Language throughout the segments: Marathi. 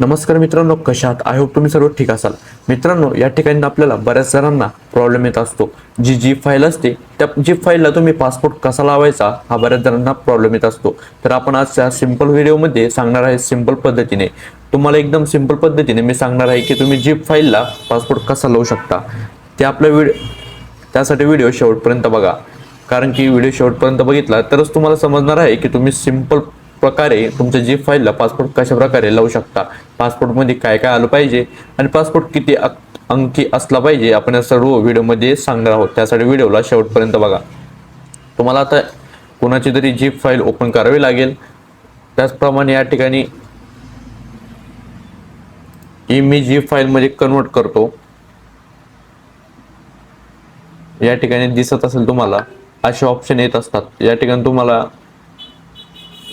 नमस्कार मित्रांनो कशात? आय होप तुम्ही सर्व ठीक असाल. मित्रांनो या ठिकाणी आपल्याला बऱ्याच जणांना प्रॉब्लेम येत असतो. जी जी फाईल असते त्या जी फाईलला तुम्ही पासपोर्ट कसा लावायचा हा बऱ्याच जणांना प्रॉब्लेम येत असतो. तर आपण आज या सिंपल व्हिडिओमध्ये सांगणार आहे सिंपल पद्धतीने. तुम्हाला एकदम सिंपल पद्धतीने मी सांगणार आहे की तुम्ही जीप फाईलला पासपोर्ट कसा लावू शकता ते आपल्या व्हिडिओ त्यासाठी व्हिडिओ शेवटपर्यंत बघा. कारण की व्हिडिओ शेवटपर्यंत बघितला तरच तुम्हाला समजणार आहे की तुम्ही सिंपल प्रकारे तुमच्या जी फाईलला पासपोर्ट कशा प्रकारे लावू शकता? पासपोर्टमध्ये काय काय आलं पाहिजे? आणि पासपोर्ट किती अक- अंकी असला पाहिजे? आपण या सर्व व्हिडिओमध्ये सांगणार आहोत. त्यासाठी व्हिडिओला शेवटपर्यंत बघा. तुम्हाला आता कोणाची तरी जीप फाईल ओपन करावी लागेल त्याचप्रमाणे या ठिकाणी मी जी फाईलमध्ये कन्वर्ट करतो या ठिकाणी दिसत असेल तुम्हाला असे ऑप्शन येत असतात. या ठिकाणी तुम्हाला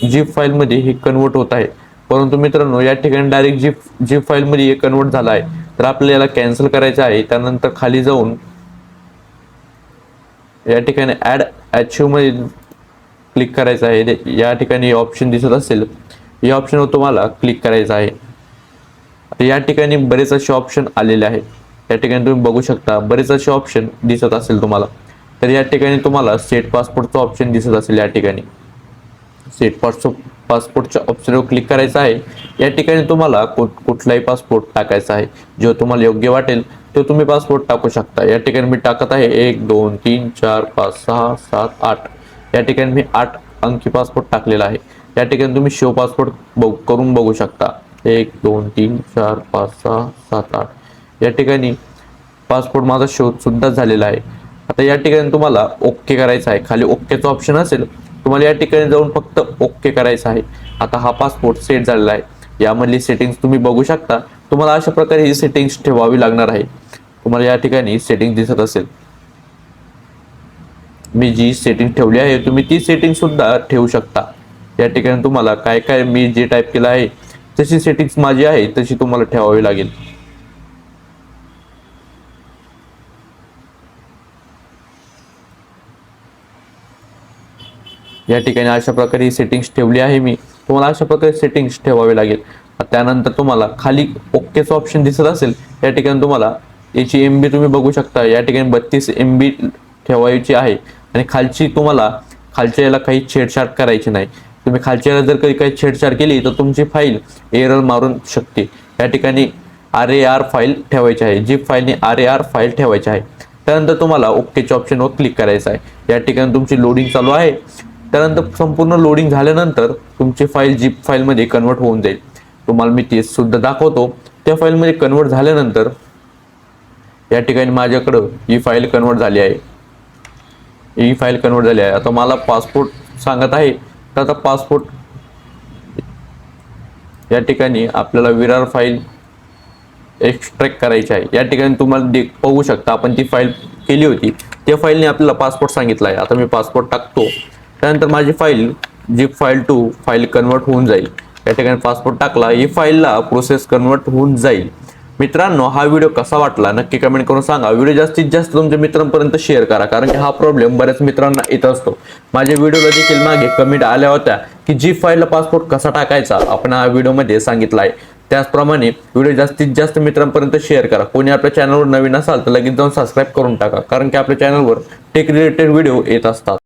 जीप फाईलमध्ये हे कन्वर्ट होत आहे. परंतु मित्रांनो या ठिकाणी डायरेक्ट जीप जीप फाईलमध्ये हे कन्वर्ट झालं आहे. तर आपल्याला याला कॅन्सल करायचं आहे. त्यानंतर खाली जाऊन या ठिकाणी ॲड मध्ये क्लिक करायचं आहे. या ठिकाणी ऑप्शन दिसत असेल. या ऑप्शनवर तुम्हाला क्लिक करायचं आहे. या ठिकाणी बरेच असे ऑप्शन आलेले आहेत. या ठिकाणी तुम्ही बघू शकता बरेच असे ऑप्शन दिसत असेल तुम्हाला. तर या ठिकाणी तुम्हाला सेट पासपोर्टचं ऑप्शन दिसत असेल या ठिकाणी. सेट पासपोर्ट पासपोर्टच्या ऑप्शनवर क्लिक करायचं आहे. या ठिकाणी तुम्हाला कुठ कुठलाही पासपोर्ट टाकायचा आहे. जो तुम्हाला योग्य वाटेल तो तुम्ही पासपोर्ट टाकू शकता. या ठिकाणी मी टाकत आहे एक दोन तीन चार पाच सहा सात आठ. या ठिकाणी मी आठ अंकी पासपोर्ट टाकलेला आहे. या ठिकाणी तुम्ही शो पासपोर्ट बघ करून बघू शकता. एक दोन तीन चार पाच सहा सात आठ. या ठिकाणी पासपोर्ट माझा शोधसुद्धा झालेला आहे. आता या ठिकाणी तुम्हाला ओके करायचं आहे. खाली ओकेचं ऑप्शन असेल तुम्हाला या ठिकाणी जाऊन फक्त ओके करायचं आहे. आता हा पासपोर्ट सेट झालेला आहे. यामधली सेटिंग्स तुम्ही बघू शकता. तुम्हाला अशा प्रकारे ही सेटिंग्स ठेवावी लागणार आहे. तुम्हाला या ठिकाणी सेटिंग दिसत असेल. मी जी सेटिंग ठेवली आहे तुम्ही ती सेटिंग सुद्धा ठेवू शकता. या ठिकाणी तुम्हाला काय काय मी जे टाईप केलं आहे तशी सेटिंग्स माझी आहे तशी तुम्हाला ठेवावी लागेल. या ठिकाणी अशा प्रकारे सेटिंग्स ठेवली आहे मी. तुम्हाला अशा प्रकारे सेटिंग्स ठेवावे लागेल. त्यानंतर तुम्हाला खाली ओकेचं ऑप्शन दिसत असेल या ठिकाणी तुम्हाला याची एम बी तुम्ही बघू शकता. या ठिकाणी बत्तीस एम बी ठेवायची आहे. आणि खालची तुम्हाला खालच्या याला काही छेडछाड करायची नाही. तुम्ही खालच्या याला जर काही काही छेडछाड केली तर तुमची फाईल एरर मारून शकते. या ठिकाणी आर ए आर फाईल ठेवायची आहे. जी फाईलने आर ए आर फाईल ठेवायची आहे. त्यानंतर तुम्हाला ओकेच्या ऑप्शनवर क्लिक करायचं आहे. या ठिकाणी तुमची लोडिंग चालू आहे. त्यानंतर संपूर्ण लोडिंग झाल्यानंतर तुमची फाईल जीप फाईलमध्ये कन्वर्ट होऊन जाईल. तुम्हाला मी तेच सुद्धा दाखवतो. त्या फाईलमध्ये कन्वर्ट झाल्यानंतर या ठिकाणी माझ्याकडं ही फाईल कन्वर्ट झाली आहे. ही फाईल कन्वर्ट झाली आहे. आता मला पासपोर्ट सांगत आहे. तर आता पासपोर्ट या ठिकाणी आपल्याला विरार फाईल एक्स्ट्रॅक्ट करायची आहे. या ठिकाणी तुम्हाला दे पाहू शकता आपण ती फाईल केली होती त्या फाईलने आपल्याला पासपोर्ट सांगितला आहे. आता मी पासपोर्ट टाकतो. त्यानंतर माझी फाईल जी फाईल टू फाईल कन्वर्ट होऊन जाईल. या ठिकाणी पासपोर्ट टाकला ही फाईलला प्रोसेस कन्वर्ट होऊन जाईल. मित्रांनो हा व्हिडिओ कसा वाटला? नक्की कमेंट करून सांगा. व्हिडिओ जास्तीत जास्त तुमच्या मित्रांपर्यंत शेअर करा कारण की हा प्रॉब्लेम बऱ्याच मित्रांना येत असतो. माझ्या व्हिडिओला देखील मागे कमेंट आल्या होत्या की जी फाईलला पासपोर्ट कसा टाकायचा आपण हा व्हिडिओमध्ये सांगितला आहे. त्याचप्रमाणे व्हिडिओ जास्तीत जास्त मित्रांपर्यंत शेअर करा. कोणी आपल्या चॅनलवर नवीन असाल तर लगेच जाऊन सबस्क्राईब करून टाका कारण की आपल्या चॅनलवर टेक रिलेटेड व्हिडिओ येत असतात.